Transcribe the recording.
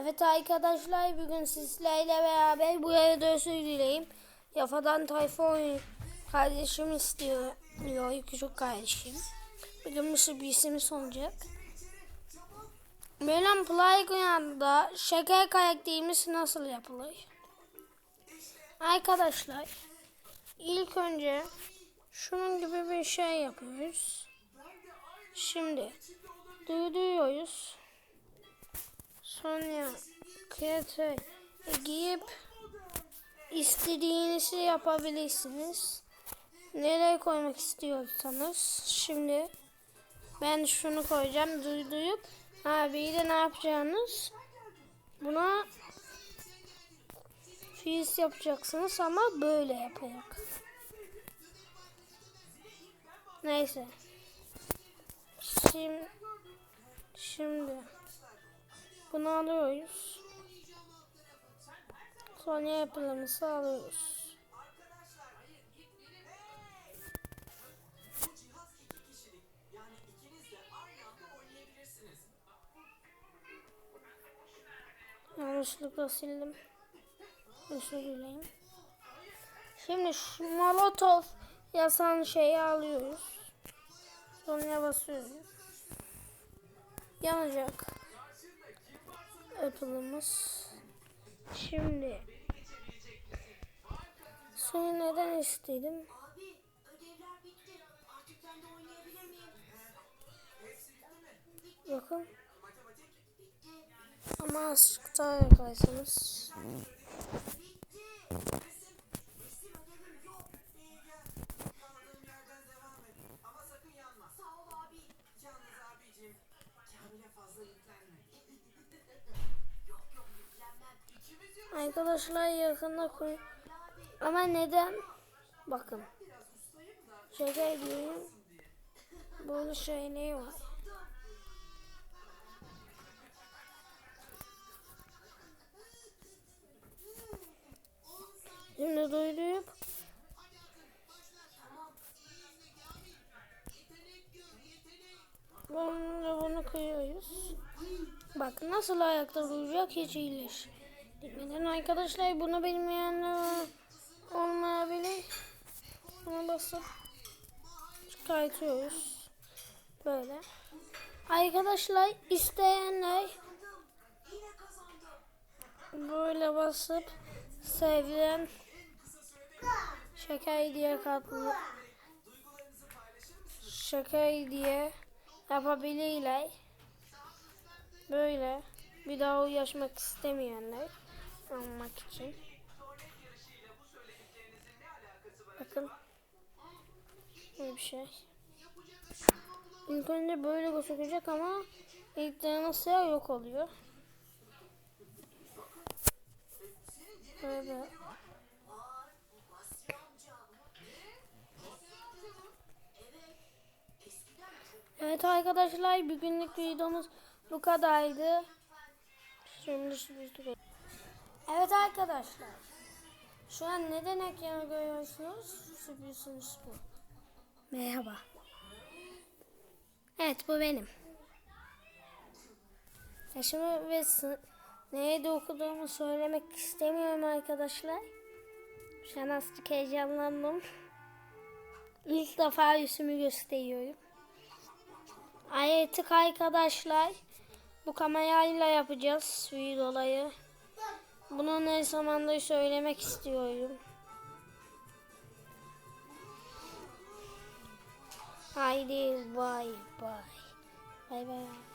Evet arkadaşlar bugün sizlerle beraber bu arada özür dileyim. Yafadan Tayfa oyun kardeşim istiyor. Diyor küçük kardeşim. Bugün Mısır birisimiz olacak. Melon Playground'da şeker karakterimiz nasıl yapılır? Arkadaşlar ilk önce şunun gibi bir şey yapıyoruz. Şimdi duyuruyoruz. Sonra kreatör giyip istediğinizi yapabilirsiniz. Nereye koymak istiyorsanız. Şimdi ben şunu koyacağım duyduyup bir de ne yapacağınız buna fiz yapacaksınız ama böyle yaparak. Neyse. Şimdi şimdi bunu alıyoruz. Sonra yapılarımızı alıyoruz. Yanlışlıkla sildim. Özür dileyim. Şimdi şu molotov yazan şeyi alıyoruz. Sonra basıyoruz. Yanacak. Apple'ımız. Şimdi suyu neden istedim? Bakın ama azıcık daha yaparsanız. Arkadaşlar yakında koy. Ama neden? Bakın. Şaka ediyorum. Böyle şeyleri var. Şimdi duyurup Bunu bunu koyuyoruz. Bak nasıl ayakta duracak hiç iyileş. Neden arkadaşlar bunu bilmeyenler olmayabilir. Bunu basıp çıkartıyoruz. Böyle. Arkadaşlar isteyenler böyle basıp sevilen şeker diye katlı şeker diye yapabilirler. Böyle bir daha uğraşmak istemeyenler almak için. Bakın. Böyle bir şey. İlk önce böyle gözükecek ama ilk denemesi yok oluyor. Böyle. Evet. Arkadaşlar bugünlük videomuz bu kadardı. Şimdi sürpriz Evet arkadaşlar. Şu an neden ekranı görüyorsunuz? Sürprizimiz bu. Merhaba. Evet bu benim. Yaşımı ve nerede okuduğumu söylemek istemiyorum arkadaşlar. Şu an azıcık heyecanlandım. İlk defa yüzümü gösteriyorum. Artık arkadaşlar bu kamerayla yapacağız videoları. Bunu ne zamandır söylemek istiyorum. Haydi bay bay. Bay bay.